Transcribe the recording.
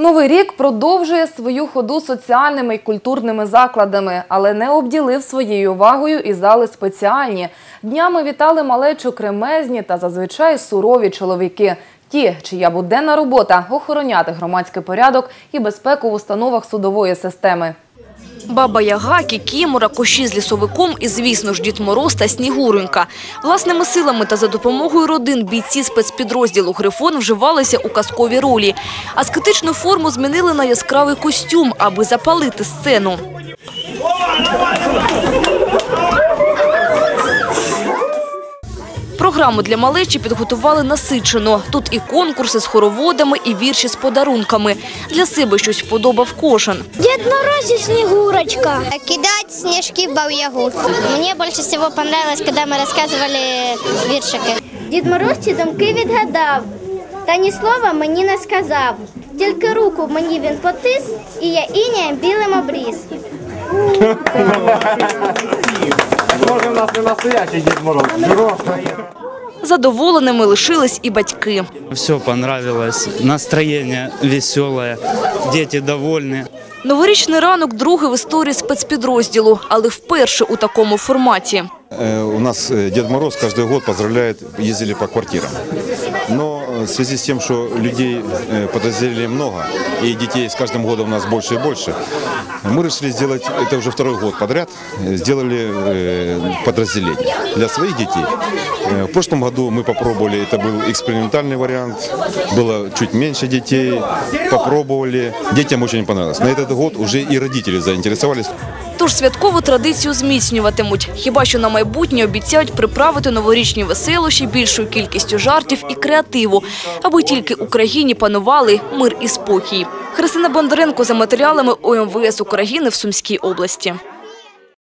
Новий рік продовжує свою ходу соціальними і культурними закладами, але не обділив своєю увагою і зали спеціальні. Днями вітали малечу кремезні та зазвичай сурові чоловіки. Ті, чия буденна робота – охороняти громадський порядок і безпеку в установах судової системи. Баба Яга, Кікімора, Кощі з лісовиком і, звісно ж, Дід Мороз та Снігуренька. Власними силами та за допомогою родин бійці спецпідрозділу «Грифон» вживалися у казкові ролі. Аскетичну форму змінили на яскравий костюм, аби запалити сцену. Програму для малечі підготували насичено. Тут і конкурси з хороводами, і вірші з подарунками. Для себе щось вподобав кожен. Дед Мороз и Снегурочка. Кидать снежки в бабу-ягу. Мне больше всего понравилось, когда мы рассказывали віршики. Дід Мороз ці думки відгадав, та ні слова мені не сказав. Тільки руку мені він потис, і я іням білим обріз. Може, у нас не настоящий Дід Мороз, взрослий. Задоволеними лишились і батьки. Все понравилось, настроение веселое, дети довольны. Новорічний ранок – другий в історії спецпідрозділу, але вперше у такому форматі. Э, У нас э, Дед Мороз каждый год поздравляет, ездили по квартирам. Но э, в связи с тем, что людей э, подразделений много, и детей с каждым годом у нас больше и больше, мы решили сделать, это уже второй год подряд, э, сделали подразделение для своих детей. Э, В прошлом году мы попробовали, это был экспериментальный вариант, было чуть меньше детей, попробовали, детям очень понравилось. На этот год уже и родители заинтересовались. Тож святкову традицію зміцнюватимуть. Хіба що на майбутнє обіцяють приправити новорічні веселощі більшою кількістю жартів і креативу, аби тільки Україні панували мир і спокій. Христина Бондаренко за матеріалами ОМВС України в Сумській області.